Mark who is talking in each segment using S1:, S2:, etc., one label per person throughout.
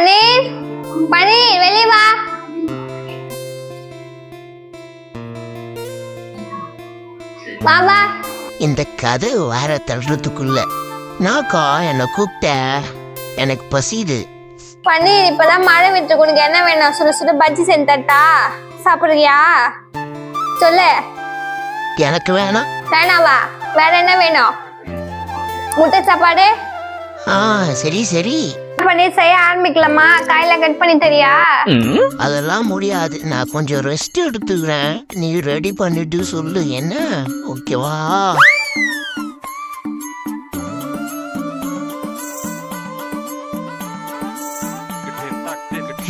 S1: பன்னீர் பன்னீர் வெளியே வா. வா
S2: இந்த கதை வேற தள்ளுறதுக்குள்ள. நாக்கா என்னை கூப்பிட்ட. எனக்கு பசிது
S1: பன்னீர் இப்பதான் மழை விட்டு உனக்கு என்ன வேணும்? சுட சுட பஜ்ஜி செஞ்சு தட்டா சாப்பிடுறியா? சொல்லு.
S2: எனக்கு வேணாம்.
S1: வேணாவா வேற என்ன வேணும்? முட்டை சாப்பாடு?
S2: ஆ சரி சரி.
S1: பன்னீர் செய்ய ஆரம்பிக்கலாமா காயில கட் பண்ணி தரியா?
S2: அதெல்லாம் முடியாது. நான் கொஞ்சம் ரெஸ்ட் எடுத்துக்கிறேன். நீ ரெடி பண்ணிட்டு சொல்லு. என்ன? ஓகேவா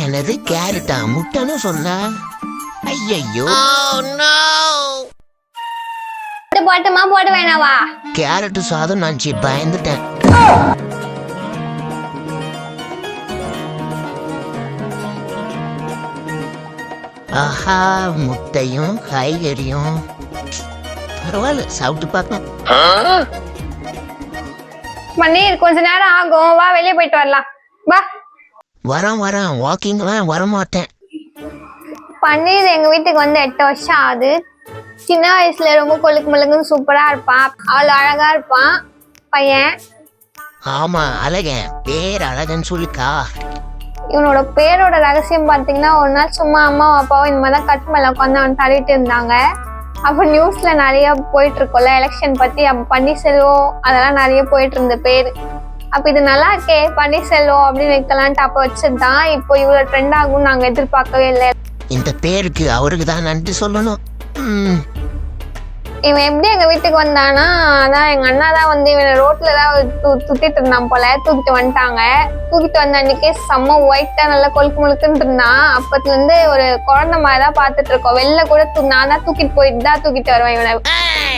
S2: எனது கேரட்டா? முட்டைன்னு சொன்ன? ஐயையோ.
S1: போட்டு போட்டுமா போட்டு வேணாவா?
S2: கேரட் சாதம் நான் பயந்துட்டேன். ஆஹா முட்டையும் காய்கறியும். பரவாயில்ல சாப்பிட்டு பார்க்கலாம்.
S1: பன்னீர் கொஞ்ச நேரம் ஆகும். வா வெளியே போயிட்டு வரலாம். வா.
S2: வரேன் வரேன். வாக்கிங்லாம் வரமாட்டேன்.
S1: பன்னீர் எங்க வீட்டுக்கு வந்து எட்டு வருஷம் ஆகுது. சின்ன வயசுல ரொம்ப கொழுக்கு முழுக்குன்னு சூப்பரா இருப்பான். அவ்வளோ அழகா இருப்பான். பையன்.
S2: ஆமா அழகன். பேர் அழகன் சொல்லிக்கா.
S1: இவனோட பேரோட ரகசியம் பார்த்தீங்கன்னா ஒரு நாள் சும்மா அம்மாவும் அப்பாவும் இந்த மாதிரி தான் கட்டு உட்காந்து அவன் தள்ளிட்டு இருந்தாங்க. அப்போ நியூஸில் நிறைய போயிட்டு இருக்கோம்ல எலெக்ஷன் பற்றி அப்போ பன்னீர்செல்வம் அதெல்லாம் நிறைய போயிட்டு இருந்த பேர். அப்போ இது நல்லா இருக்கே பன்னீர்செல்வம் அப்படின்னு வைக்கலான்ட்டு அப்போ வச்சதுதான் இப்போ இவ்வளோ ட்ரெண்ட் ஆகும்னு நாங்கள் எதிர்பார்க்கவே இல்லை.
S2: இந்த பேருக்கு அவருக்கு தான் நன்றி சொல்லணும்.
S1: இவன் எப்படி எங்க வீட்டுக்கு வந்தானா அதான் எங்க அண்ணா தான் வந்து இவனை ரோட்ல தான் சுத்திட்டு இருந்தான் போல. தூக்கிட்டு வந்துட்டாங்க. தூக்கிட்டு வந்த அன்னைக்கே செம்ம ஒயிட்டா நல்லா கொழுக்கு முழுக்குன்னு இருந்தான். அப்பத்துல இருந்து ஒரு குழந்தை மாதிரி தான் பாத்துட்டு இருக்கோம். வெளில கூட தூ- நான் தான் தூக்கிட்டு போயிட்டு தான் தூக்கிட்டு வருவேன் இவனை.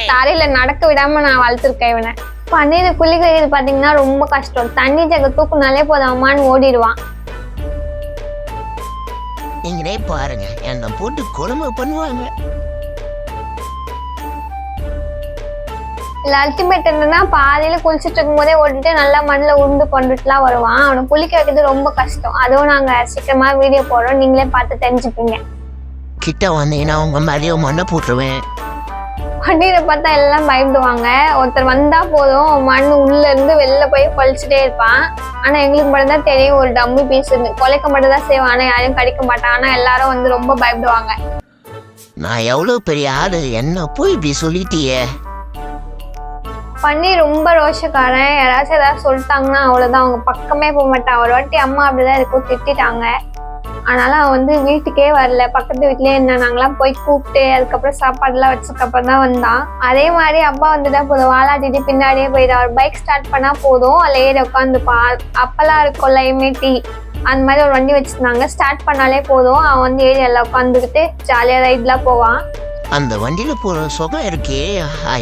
S1: தரையில நடக்க விடாம நான் வளர்த்துருக்கேன் இவனை. பன்னீர் குளிக்கிறது பாத்தீங்கன்னா ரொம்ப கஷ்டம். தண்ணி ஜக தூக்குனாலே போதும் அம்மான்னு ஓடிடுவான்.
S2: நீங்களே பாருங்க. என்னை போட்டு குழம்பு பண்ணுவாங்க.
S1: இல்ல அல்டிமேட் என்னன்னா பாதியில குளிச்சுட்டு இருக்கும் போதே ஓடிட்டு நல்லா மண்ணில் உருண்டு கொண்டுட்டுலாம் வருவான். அவனை குளிக்க வைக்கிறது ரொம்ப கஷ்டம். அதுவும் நாங்க சீக்கிரமா வீடியோ போடுறோம். நீங்களே பார்த்து தெரிஞ்சுப்பீங்க.
S2: கிட்ட வந்தீங்கன்னா உங்க மேலேயோ மண்ணை போட்டுருவேன்.
S1: பன்னீரை பார்த்தா எல்லாம் பயப்படுவாங்க ஒருத்தர் வந்தா போதும். மண் உள்ள இருந்து வெளில போய் பழிச்சுட்டே இருப்பான். ஆனா எங்களுக்கு மட்டும் தான் தெரியும். ஒரு டம்மி பீஸ் இருந்து. கொலைக்க மட்டும் தான் செய்வான். ஆனா யாரையும் கடிக்க மாட்டான். ஆனா எல்லாரும் வந்து ரொம்ப பயப்படுவாங்க
S2: நான் எவ்வளவு பெரிய ஆளு? என்ன போய் இப்படி சொல்லிட்டியே?
S1: பண்ணி ரொம்ப ரோஷக்காரன். யாராச்சும் ஏதாவது சொல்லிட்டாங்கன்னா அவ்வளோதான் அவங்க பக்கமே போக மாட்டான் ஒரு வாட்டி அம்மா அப்படிதான் இருக்கும் திட்டிட்டாங்க. அதனால அவன் வந்து வீட்டுக்கே வரல. பக்கத்து வீட்லயே என்ன நாங்களாம் போய் கூப்பிட்டு அதுக்கப்புறம் சாப்பாடுலாம் வச்சதுக்கப்புறம் தான் வந்தான். அதே மாதிரி அப்பா வந்துட்டா போதும். வாலாட்டிட்டு பின்னாடியே போயிடும். பைக் ஸ்டார்ட் பண்ணா போதும். அதில் ஏறி உட்காந்துப்பான் அப்பெல்லாம் இருக்கும்ல எம்ஏடி அந்த மாதிரி ஒரு வண்டி வச்சிருந்தாங்க. ஸ்டார்ட் பண்ணாலே போதும். அவன் வந்து ஏறி எல்லாம் உட்காந்துக்கிட்டு ஜாலியா ரைட்லாம் போவான்.
S2: அந்த வண்டியில போற சுகம் இருக்கே.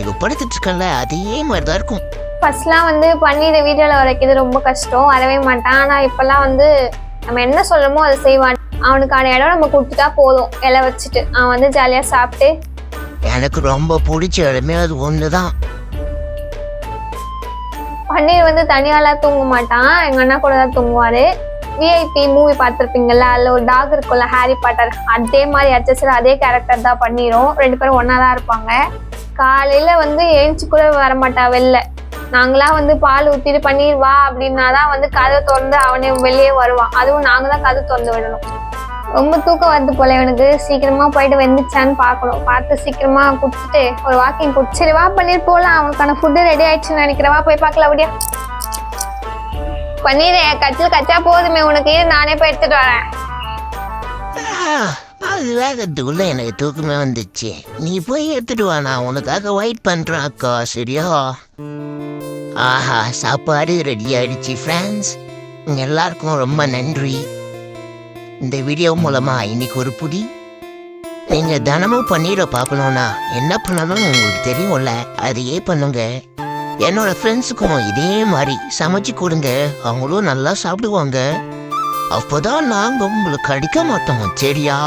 S2: இவ படுத்துட்டு இருக்கல அதே மாதிரி தான் இருக்கும்.
S1: ஃபர்ஸ்ட்லாம் வந்து பன்னீரை வீடியோவில் வரைக்கிறது ரொம்ப கஷ்டம். வரவே மாட்டான். ஆனால் இப்போல்லாம் வந்து நம்ம என்ன சொல்கிறோமோ அதை செய்வான். அவனுக்கான இடம் நம்ம கொடுத்துட்டா போதும். இலை வச்சுட்டு. அவன் வந்து ஜாலியாக சாப்பிட்டு.
S2: எனக்கு ரொம்ப பிடிச்ச இடமே அது ஒண்ணுதான்.
S1: பன்னீர் வந்து தனியாலாம் தூங்க மாட்டான். எங்கள் அண்ணா கூட தான் தூங்குவார். விஐபி மூவி பார்த்துருப்பீங்கல்ல அதில் ஒரு டாக் இருக்கும்ல ஹாரி பாட்டர் அதே மாதிரி அச்சஸில் அதே கேரக்டர் தான் பண்ணிரும். ரெண்டு பேரும் ஒன்றா தான் இருப்பாங்க. காலையில் வந்து ஏஞ்சி கூட வர மாட்டா வெளில. நாங்களாம் வந்து பால் ஊற்றிட்டு பன்னீர் வா அப்படின்னா தான் வந்து கதை திறந்து அவனே வெளியே வருவான். அதுவும் நாங்கள் தான் கதை திறந்து விடணும். ரொம்ப தூக்கம் வருது போல இவனுக்கு சீக்கிரமா போயிட்டு வெந்துச்சான்னு பார்க்கணும். பார்த்து சீக்கிரமா குடிச்சிட்டு ஒரு வாக்கிங் குடிச்சிருவா வா பன்னீர் போகலாம் அவனுக்கான ஃபுட்டு ரெடி ஆயிடுச்சுன்னு நினைக்கிறவா போய் பார்க்கல அப்படியா. பன்னீர் கச்சில் கச்சா போதுமே உனக்கு இரு, நானே போய் எடுத்துட்டு வரேன்.
S2: அது வேகத்துக்குள்ள எனக்கு தூக்கமே வந்துச்சு. நீ போய் எடுத்துட்டு வா நான் உனக்காக வெயிட் பண்றேன் அக்கா சரியா? ஆஹா சாப்பாடு ரெடி ஆயிடுச்சு ஃப்ரெண்ட்ஸ் எல்லாருக்கும் ரொம்ப நன்றி. இந்த வீடியோ மூலமா இன்னைக்கு ஒரு புடி. நீங்க தினமும் பன்னீரை பார்க்கணும்னா என்ன பண்ணணும் உங்களுக்கு தெரியும்ல அதையே பண்ணுங்க. என்னோட ஃப்ரெண்ட்ஸுக்கும் இதே மாதிரி சமைச்சு கொடுங்க. அவங்களும் நல்லா சாப்பிடுவாங்க. அப்போதான் நாங்கள் உங்களுக்கு அடிக்க மாட்டோம் சரியா?